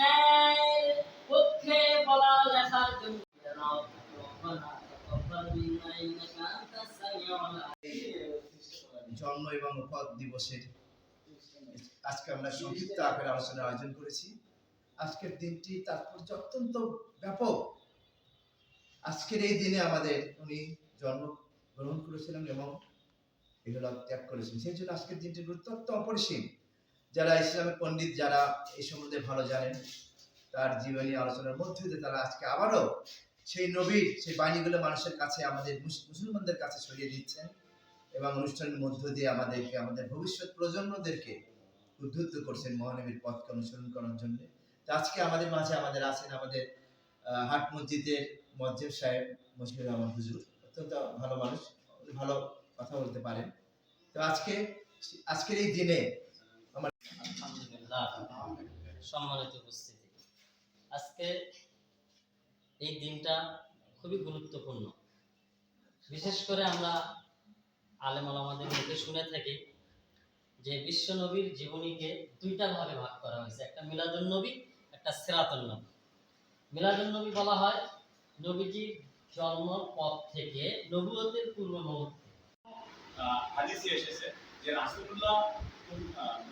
ন্যায় জন্ম এবং পদ দিবসের আজকে আমরা সংক্ষিপ্ত আকারে আলোচনার আয়োজন করেছি। আজকের দিনটি তাৎপর্য অত্যন্ত ব্যাপক। আজকের এই দিনে আমাদের উনি জন্ম গ্রহণ করেছিলেন এবং এগুলো ত্যাগ করেছেন। সেই জন্য আজকের দিনটির গুরুত্ব অপরিসীম। যারা ইসলামের পণ্ডিত যারা এই সম্বন্ধে ভালো জানেন, তার জীবনী আলোচনার মধ্যে দিয়ে তারা আজকে আবারও সেই নবীর, সেই বাণীগুলো মানুষের কাছে, আমাদের মুস- মুসলমানদের কাছে ছড়িয়ে দিচ্ছেন এবং অনুষ্ঠানের মধ্য দিয়ে আমাদেরকে, আমাদের ভবিষ্যৎ প্রজন্মদেরকে উদ্ধৃত করছেন মহানবীর পথকে অনুসরণ করার জন্য। আজকে আমাদের মাঝে আমাদের আছেন আমাদের হাট মসজিদের মজ্জেব সাহেব, মশিউর রহমান হুজুর। অত্যন্ত ভালো মানুষ ভালো কথা বলতে পারেন। তো আজকে, আজকের এই দিনে সম্মানিত উপস্থিতি। আজকে এই দিনটা খুবই গুরুত্বপূর্ণ। বিশেষ করে আমরা আলেম আমাদের মুখে শুনে থাকি যে বিশ্ব নবীর জীবনীকে দুইটা ভাগে ভাগ করা হয়েছে, একটা মিলাদুন নবী, একটা সিরাতুন নবী। মিলাদুন নবী বলা হয় নবীজির জন্ম পথ থেকে, নবুয়তের পূর্ব মুহূর্তে হাদিসে এসেছে যে রাসূলুল্লাহ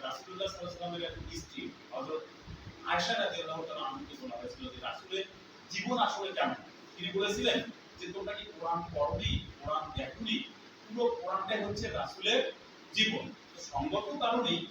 রাসূলুল্লাহ জীবন আসলে কেমন? তিনি বলেছিলেন যে, তোমরা কি কোরআন পড়নি? কোরআন দেখনি? পুরো কোরআনটাই হচ্ছে রাসূলের জীবন। সঙ্গত কারণেই